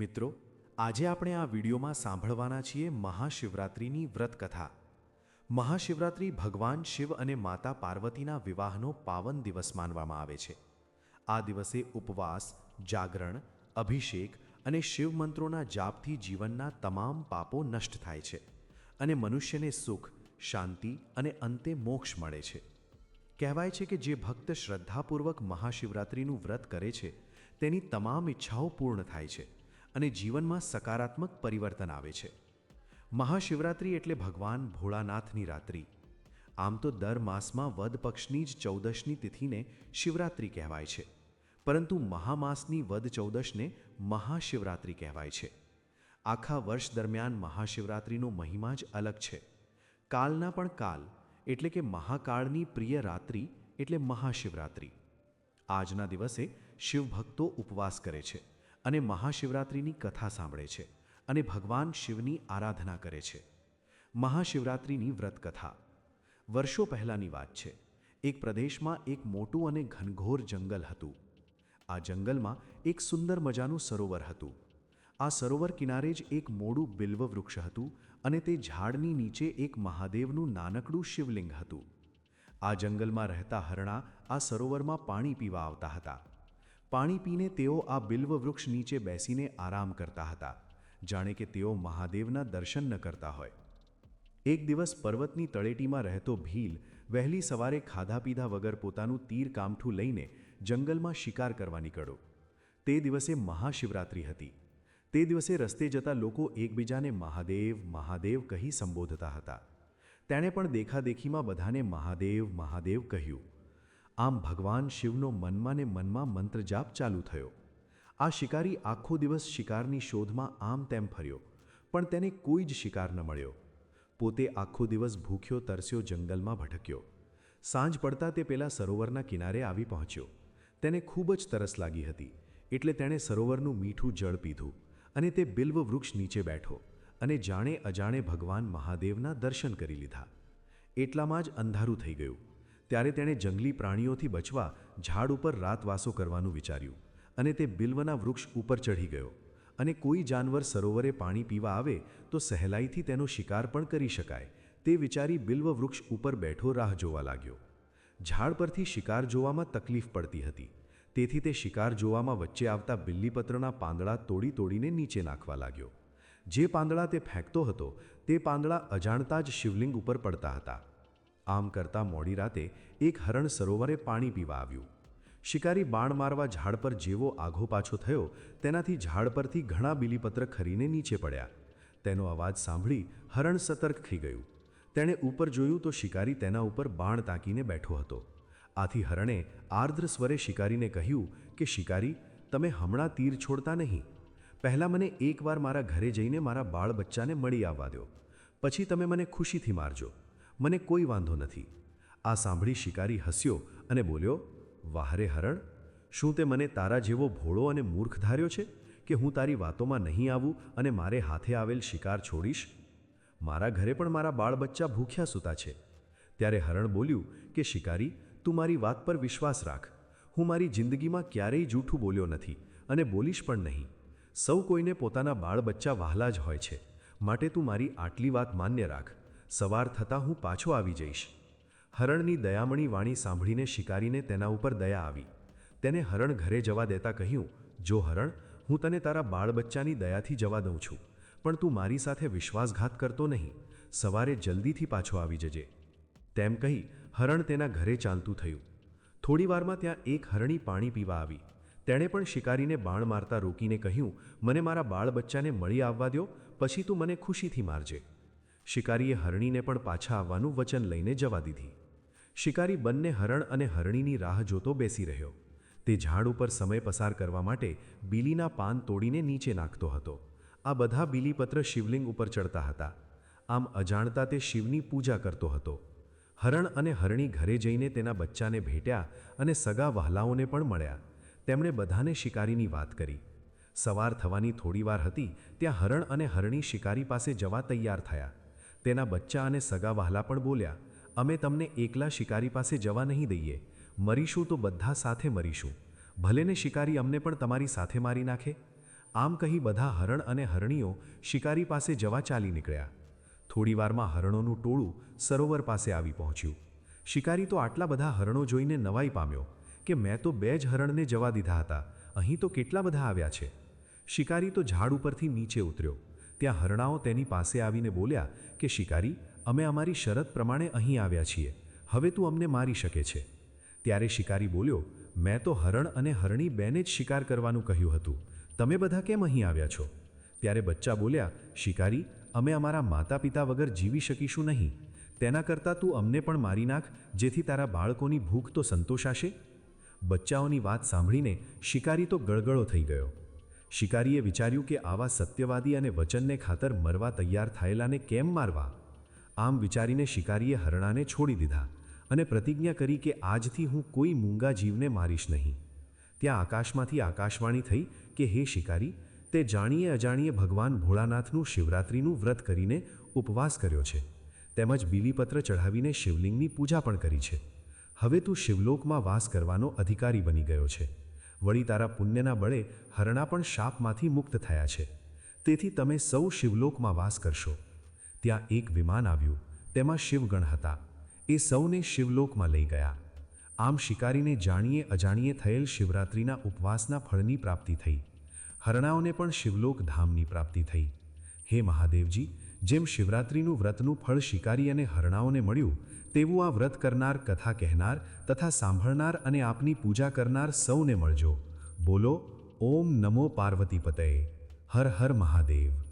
મિત્રો, આજે આપણે આ વિડીયોમાં સાંભળવાના છીએ મહાશિવરાત્રિની વ્રતકથા. મહાશિવરાત્રિ ભગવાન શિવ અને માતા પાર્વતીના વિવાહનો પાવન દિવસ માનવામાં આવે છે. આ દિવસે ઉપવાસ, જાગરણ, અભિષેક અને શિવ મંત્રોના જાપથી જીવનના તમામ પાપો નષ્ટ થાય છે અને મનુષ્યને સુખ, શાંતિ અને અંતે મોક્ષ મળે છે. કહેવાય છે કે જે ભક્ત શ્રદ્ધાપૂર્વક મહાશિવરાત્રિનું વ્રત કરે છે, તેની તમામ ઈચ્છાઓ પૂર્ણ થાય છે. અને જીવનમાં સકારાત્મક પરિવર્તન આવે છે. મહાશિવરાત્રિ એટલે ભગવાન ભોળાનાથની રાત્રિ. આમ તો દર માસમાં વદ પક્ષની જ ચૌદશની તિથિને શિવરાત્રિ કહેવાય છે. પરંતુ મહામાસની વદ ચૌદશને મહાશિવરાત્રિ કહેવાય છે. આખા વર્ષ દરમિયાન મહાશિવરાત્રિનો મહિમા જ અલગ છે. કાલના પણ કાલ, એટલે કે મહાકાળની પ્રિય રાત્રિ, એટલે મહાશિવરાત્રિ. આજના દિવસે શિવભક્તો ઉપવાસ કરે છે. અને મહાશિવરાત્રિની કથા સાંભળે છે અને ભગવાન શિવની આરાધના કરે છે. મહાશિવરાત્રિની વ્રતકથા. વર્ષો પહેલાંની વાત છે. એક પ્રદેશમાં એક મોટું અને ઘનઘોર જંગલ હતું. આ જંગલમાં એક સુંદર મજાનું સરોવર હતું. આ સરોવર કિનારે જ એક મોડું બિલ્વ વૃક્ષ હતું અને તે ઝાડની નીચે એક મહાદેવનું નાનકડું શિવલિંગ હતું. આ જંગલમાં રહેતા હરણા આ સરોવરમાં પાણી પીવા આવતા હતા. પાણી પીને તેઓ આ બિલ્વ વૃક્ષ નીચે બેસીને આરામ કરતા હતા. જાણે કે તેઓ મહાદેવના દર્શન ન કરતા હોય. એક દિવસ પર્વતની તળેટીમાં રહેતો ભીલ વહેલી સવારે ખાધા પીધા વગર પોતાનું તીર કામઠું લઈને જંગલમાં શિકાર કરવા નીકળ્યો. તે દિવસે મહાશિવરાત્રિ હતી. તે દિવસે રસ્તે જતા લોકો એકબીજાને મહાદેવ મહાદેવ કહી સંબોધતા હતા. તેણે પણ દેખાદેખીમાં બધાને મહાદેવ મહાદેવ કહ્યું. આમ ભગવાન શિવનો મનમાં ને મનમાં મંત્રજાપ ચાલુ થયો. આ શિકારી આખો દિવસ શિકારની શોધમાં આમ તેમ ફર્યો, પણ તેને કોઈ જ શિકાર ન મળ્યો. પોતે આખો દિવસ ભૂખ્યો તરસ્યો જંગલમાં ભટક્યો. સાંજ પડતા તે પેલા સરોવરના કિનારે આવી પહોંચ્યો. તેને ખૂબ જ તરસ લાગી હતી, એટલે તેણે સરોવરનું મીઠું જળ પીધું અને તે બિલ્વ વૃક્ષ નીચે બેઠો અને જાણે અજાણે ભગવાન મહાદેવના દર્શન કરી લીધા. એટલામાં જ અંધારું થઈ ગયું. ત્યારે તેણે જંગલી પ્રાણીઓથી બચવા ઝાડ ઉપર રાતવાસો કરવાનું વિચાર્યું અને તે બિલ્વના વૃક્ષ ઉપર ચઢી ગયો અને કોઈ જાનવર સરોવરે પાણી પીવા આવે તો સહેલાઈથી તેનો શિકાર પણ કરી શકાય તે વિચારી બિલ્વ વૃક્ષ ઉપર બેઠો રાહ જોવા લાગ્યો. ઝાડ પરથી શિકાર જોવામાં તકલીફ પડતી હતી. તેથી તે શિકાર જોવામાં વચ્ચે આવતા બિલ્લીપત્રના પાંદડા તોડી તોડીને નીચે નાખવા લાગ્યો. જે પાંદડા તે ફેંકતો હતો તે પાંદડા અજાણતા જ શિવલિંગ ઉપર પડતા હતા. આમ કરતાં મોડી રાતે એક હરણ સરોવરે પાણી પીવા આવ્યું. શિકારી બાણ મારવા ઝાડ પર જેવો આઘો પાછો થયો, તેનાથી ઝાડ પરથી ઘણા બીલીપત્ર ખરીને નીચે પડ્યા. તેનો અવાજ સાંભળી હરણ સતર્ક થઈ ગયું. તેણે ઉપર જોયું તો શિકારી તેના ઉપર બાણ તાકીને બેઠો હતો. આથી હરણે આર્દ્ર સ્વરે શિકારીને કહ્યું કે, શિકારી, તમે હમણાં તીર છોડતા નહીં. પહેલાં મને એકવાર મારા ઘરે જઈને મારા બાળ બચ્ચાને મળી આવવા દો પછી તમે મને ખુશીથી મારજો. મને કોઈ વાંધો નથી. આ સાંભળી શિકારી હસ્યો અને બોલ્યો, વાહરે હરણ, શું તે મને તારા જેવો ભોળો અને મૂર્ખ ધાર્યો છે કે હું તારી વાતોમાં નહીં આવું અને મારે હાથે આવેલ શિકાર છોડીશ? મારા ઘરે પણ મારા બાળ બચ્ચા ભૂખ્યા સૂતા છે. ત્યારે હરણ બોલ્યું કે, શિકારી, તું મારી વાત પર વિશ્વાસ રાખ. હું મારી જિંદગીમાં ક્યારેય જૂઠું બોલ્યો નથી અને બોલીશ પણ નહીં. સૌ કોઈને પોતાના બાળ બચ્ચા વહાલા જ હોય છે. માટે તું મારી આટલી વાત માન્ય રાખ. સવાર થતાં હું પાછો આવી જઈશ. હરણની દયામણી વાણી સાંભળીને શિકારીને તેના ઉપર દયા આવી. તેને હરણ ઘરે જવા દેતા કહ્યું, જો હરણ, હું તને તારા બાળબચ્ચાની દયાથી જવા દઉં છું, પણ તું મારી સાથે વિશ્વાસઘાત કરતો નહીં. સવારે જલ્દીથી પાછો આવી જજે. તેમ કહી હરણ તેના ઘરે ચાલતું થયું. થોડીવારમાં ત્યાં એક હરણી પાણી પીવા આવી. તેણે પણ શિકારીને બાણ મારતા રોકીને કહ્યું, મને મારા બાળ બચ્ચાને મળી આવવા દો પછી તું મને ખુશીથી મારજે. શિકારીએ હરણીને પણ પાછા આવવાનું વચન લઈને જવા દીધી. શિકારી બંને હરણ અને હરણીની રાહ જોતો બેસી રહ્યો. તે ઝાડ ઉપર સમય પસાર કરવા માટે બીલીના પાન તોડીને નીચે નાખતો હતો. આ બધા બીલીપત્ર શિવલિંગ ઉપર ચડતા હતા. આમ અજાણતા તે શિવની પૂજા કરતો હતો. હરણ અને હરણી ઘરે જઈને તેના બચ્ચાને ભેટ્યા અને સગા વહલાઓને પણ મળ્યા. તેમણે બધાને શિકારીની વાત કરી. સવાર થવાની થોડીવાર હતી, ત્યાં હરણ અને હરણી શિકારી પાસે જવા તૈયાર થયા. તેના બચ્ચા અને સગા વહાલા પણ બોલ્યા, અમે તમને એકલા શિકારી પાસે જવા નહીં દઈએ. મરીશું તો બધા સાથે મરીશું. ભલેને શિકારી અમને પણ તમારી સાથે મારી નાખે. આમ કહી બધા હરણ અને હરણીઓ શિકારી પાસે જવા ચાલી નીકળ્યા. થોડીવારમાં હરણોનું ટોળું સરોવર પાસે આવી પહોંચ્યું. શિકારી તો આટલા બધા હરણો જોઈને નવાઈ પામ્યો કે મેં તો બે જ હરણને જવા દીધા હતા. અહીં તો કેટલા બધા આવ્યા છે? શિકારી તો ઝાડ ઉપરથી નીચે ઉતર્યો. ત્યાં હરણાઓ તેની પાસે આવીને બોલ્યા કે, શિકારી, અમે અમારી શરત પ્રમાણે અહીં આવ્યા છીએ. હવે તું અમને મારી શકે છે. ત્યારે શિકારી બોલ્યો, મેં તો હરણ અને હરણી બેને જ શિકાર કરવાનું કહ્યું હતું. તમે બધા કેમ અહીં આવ્યા છો? ત્યારે બચ્ચા બોલ્યા, શિકારી, અમે અમારા માતા પિતા વગર જીવી શકીશું નહીં. તેના કરતાં તું અમને પણ મારી નાખ, જેથી તારા બાળકોની ભૂખ તો સંતોષાશે? બચ્ચાઓની વાત સાંભળીને શિકારી તો ગળગળો થઈ ગયો. શિકારીએ વિચાર્યું કે આવા સત્યવાદી અને વચનને ખાતર મરવા તૈયાર થયેલાને કેમ મારવા? આમ વિચારીને શિકારીએ હરણાને છોડી દીધા અને પ્રતિજ્ઞા કરી કે આજથી હું કોઈ મૂંગા જીવને મારીશ નહીં. ત્યાં આકાશમાંથી આકાશવાણી થઈ કે, હે શિકારી, તે જાણીએ અજાણીએ ભગવાન ભોળાનાથનું શિવરાત્રિનું વ્રત કરીને ઉપવાસ કર્યો છે. તેમજ બીલીપત્ર ચઢાવીને શિવલિંગની પૂજા પણ કરી છે. હવે તું શિવલોકમાં વાસ કરવાનો અધિકારી બની ગયો છે. વળી તારા પુણ્યના બળે હરણા પણ શાપમાંથી મુક્ત થયા છે. તેથી તમે સૌ શિવલોકમાં વાસ કરશો. ત્યાં એક વિમાન આવ્યું, તેમાં શિવગણ હતા. એ સૌને શિવલોકમાં લઈ ગયા. આમ શિકારીને જાણીએ અજાણીએ થયેલ શિવરાત્રિના ઉપવાસના ફળની પ્રાપ્તિ થઈ. હરણાઓને પણ શિવલોક ધામની પ્રાપ્તિ થઈ. હે મહાદેવજી જેમ શિવરાત્રિનું વ્રતનું ફળ શિકારી અને હરણાઓને મળ્યું, તેવું આ વ્રત કરનાર, કથા કહેનાર તથા સાંભળનાર અને આપની પૂજા કરનાર સૌને મળજો. બોલો, ઓમ નમો પાર્વતી પતયે હર હર મહાદેવ.